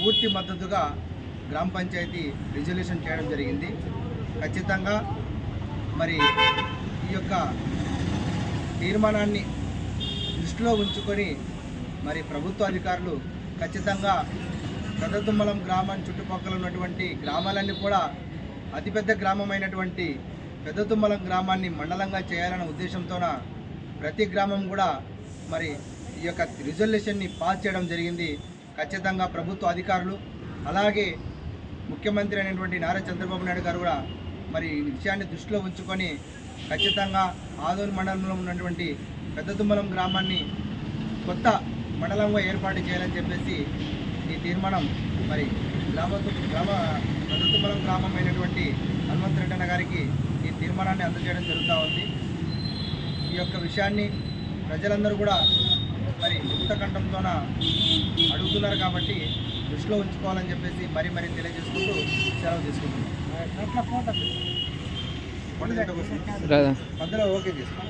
పూర్తి మద్దతుగా గ్రామ పంచాయతీ రిజల్యూషన్ చేయడం జరిగింది. ఖచ్చితంగా మరి ఈ యొక్క తీర్మానాన్ని దృష్టిలో ఉంచుకొని మరి ప్రభుత్వ అధికారులు ఖచ్చితంగా పెద్దతుమ్మలం గ్రామం చుట్టుపక్కల ఉన్నటువంటి గ్రామాలన్నీ కూడా అతిపెద్ద గ్రామమైనటువంటి పెద్దతుమ్మలం గ్రామాన్ని మండలంగా చేయాలనే ఉద్దేశంతోన ప్రతి గ్రామం కూడా మరి ఈ యొక్క రిజల్యూషన్ని పాస్ చేయడం జరిగింది. ఖచ్చితంగా ప్రభుత్వ అధికారులు అలాగే ముఖ్యమంత్రి అయినటువంటి నారా చంద్రబాబు నాయుడు గారు కూడా మరి ఈ విషయాన్ని దృష్టిలో ఉంచుకొని ఖచ్చితంగా ఆదోని మండలంలో ఉన్నటువంటి పెద్దతుమ్మలం గ్రామాన్ని కొత్త మండలంగా ఏర్పాటు చేయాలని చెప్పేసి ఈ తీర్మానం మరి గ్రామ గ్రామ పెద్దతుమ్మలం గ్రామం అయినటువంటి హనుమంతరెడ్డి అన్న గారికి ఈ తీర్మానాన్ని అందజేయడం జరుగుతూ ఉంది. ఈ యొక్క విషయాన్ని ప్రజలందరూ కూడా మరి కంఠంతోన అడుగుతున్నారు కాబట్టి దృష్టిలో ఉంచుకోవాలని చెప్పేసి మరీ మరీ తెలియజేసుకుంటూ సెలవు తీసుకుంటున్నాం. ఫోటో తీసుకుంటాం. రాదా? మధ్యలో ఓకే ఓకే